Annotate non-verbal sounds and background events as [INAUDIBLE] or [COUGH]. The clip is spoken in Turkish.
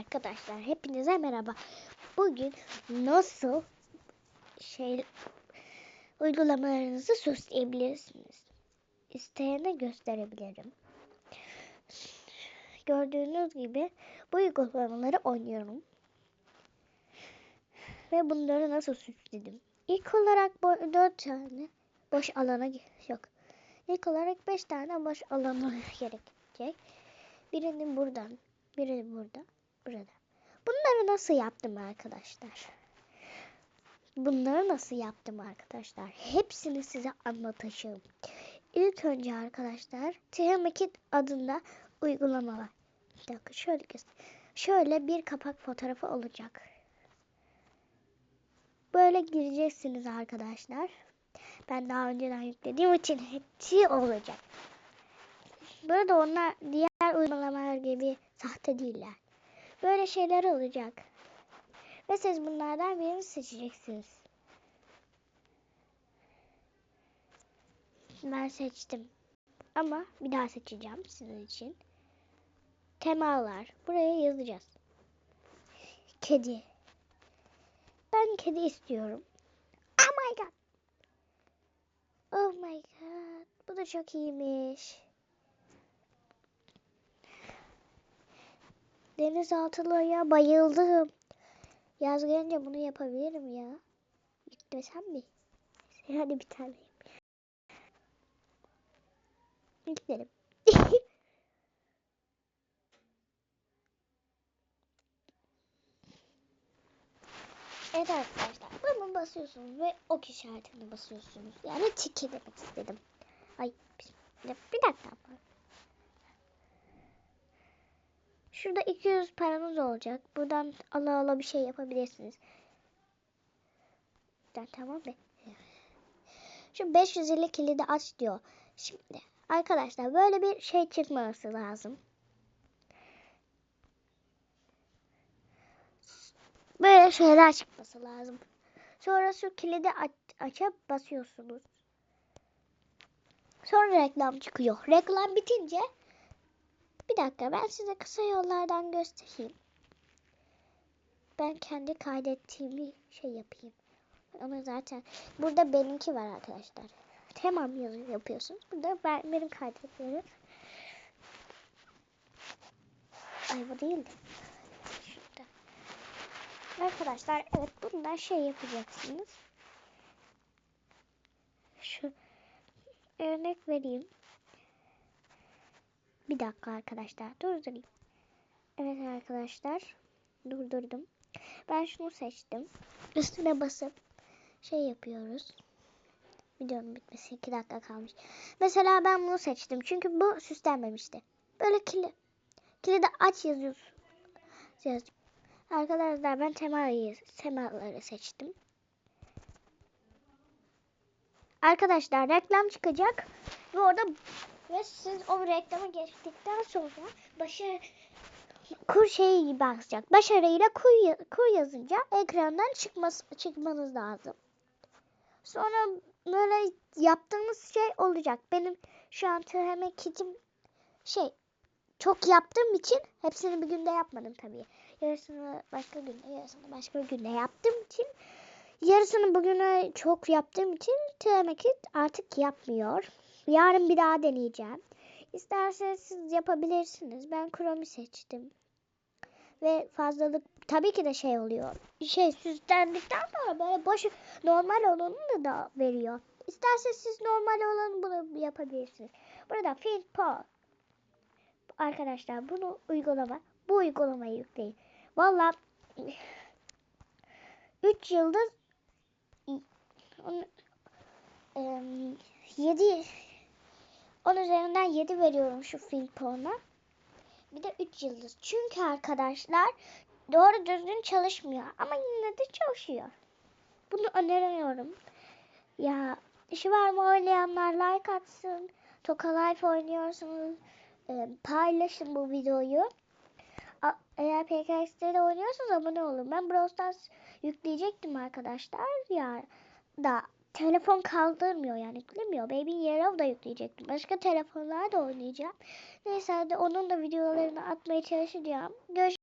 Arkadaşlar hepinize merhaba. Bugün nasıl şey uygulamalarınızı süsleyebilirsiniz. İsteyene gösterebilirim. Gördüğünüz gibi bu uygulamaları oynuyorum. Ve bunları nasıl süsledim. İlk olarak bu 4 tane boş alana yok. İlk olarak 5 tane boş alana [LAUGHS] gerekecek. Birini buradan, birini burada, burada. Bunları nasıl yaptım arkadaşlar? Bunları nasıl yaptım arkadaşlar? Hepsini size anlatacağım. İlk önce arkadaşlar Tiamakit adında uygulama var. Bir dakika şöyle göster. Şöyle bir kapak fotoğrafı olacak. Böyle gireceksiniz arkadaşlar. Ben daha önceden yüklediğim için hepsi olacak. Burada onlar diğer uygulamalar gibi sahte değiller. Böyle şeyler olacak. Ve siz bunlardan birini seçeceksiniz. Ben seçtim. Ama bir daha seçeceğim sizin için. Temalar. Buraya yazacağız. Kedi. Ben kedi istiyorum. Oh my god. Oh my god. Bu da çok iyiymiş. Denizaltıya bayıldım. Yaz gelince bunu yapabilirim ya. Yüklesem mi? Hadi bir tane. Yüklerim. [LAUGHS] evet arkadaşlar. Bunu basıyorsunuz ve ok işaretini basıyorsunuz. Yani tiki demek istedim. Ay bir dakika. Şurada 200 paranız olacak. Buradan ala ala bir şey yapabilirsiniz. Ben tamam mı? Şu 550 kilidi aç diyor. Şimdi arkadaşlar böyle bir şey çıkması lazım. Böyle şeyler çıkması lazım. Sonra şu kilidi aç, açıp basıyorsunuz. Sonra reklam çıkıyor. Reklam bitince bir dakika ben size kısa yollardan göstereyim. Ben kendi kaydettiğimi şey yapayım. Ama zaten burada benimki var arkadaşlar. Tamam yazı yapıyorsunuz. Burada ben, benim kaydettiklerim. Ay bu değildi. Şurada. Arkadaşlar evet bundan şey yapacaksınız. Şu örnek vereyim. Bir dakika arkadaşlar durdurayım. Evet arkadaşlar durdurdum. Ben şunu seçtim. Üstüne basıp şey yapıyoruz. Videonun bitmesi 2 dakika kalmış. Mesela ben bunu seçtim. Çünkü bu süslenmemişti. Böyle kili. Kilidi aç yazıyorsun. Yazdım. Arkadaşlar ben temayı, temaları seçtim. Arkadaşlar reklam çıkacak. Ve orada ve siz o reklamı geçtikten sonra başarı kur şeyi basacak. Başarıyla kur, kur yazınca ekrandan çıkması, çıkmanız lazım. Sonra böyle yaptığınız şey olacak. Benim şu an töreme kitim şey çok yaptığım için hepsini bir günde yapmadım tabii. Yarısını başka günde, yarısını başka günde yaptığım için yarısını bugüne çok yaptığım için töreme kit artık yapmıyor. Yarın bir daha deneyeceğim. İsterseniz siz yapabilirsiniz. Ben Chrome'u seçtim. Ve fazlalık tabii ki de şey oluyor. Şey süslendikten sonra böyle boş normal olanını da veriyor. İsterseniz siz normal olanı bunu yapabilirsiniz. Burada Fill Paul. Arkadaşlar bunu uygulama. Bu uygulamayı yükleyin. Valla 3 yıldız 7 10 üzerinden 7 veriyorum şu film puanına. Bir de 3 yıldız. Çünkü arkadaşlar doğru düzgün çalışmıyor. Ama yine de çalışıyor. Bunu öneriyorum. Ya işi var mı oynayanlar like atsın. Toka Life oynuyorsunuz. E, paylaşın bu videoyu. A, eğer PKX'de de oynuyorsanız abone olun. Ben Brawl Stars yükleyecektim arkadaşlar. Ya da telefon kaldırmıyor yani yüklemiyor. Baby Yellow da yükleyecektim. Başka telefonlarda oynayacağım. Neyse hadi onun da videolarını atmaya çalışacağım. Görüşürüz.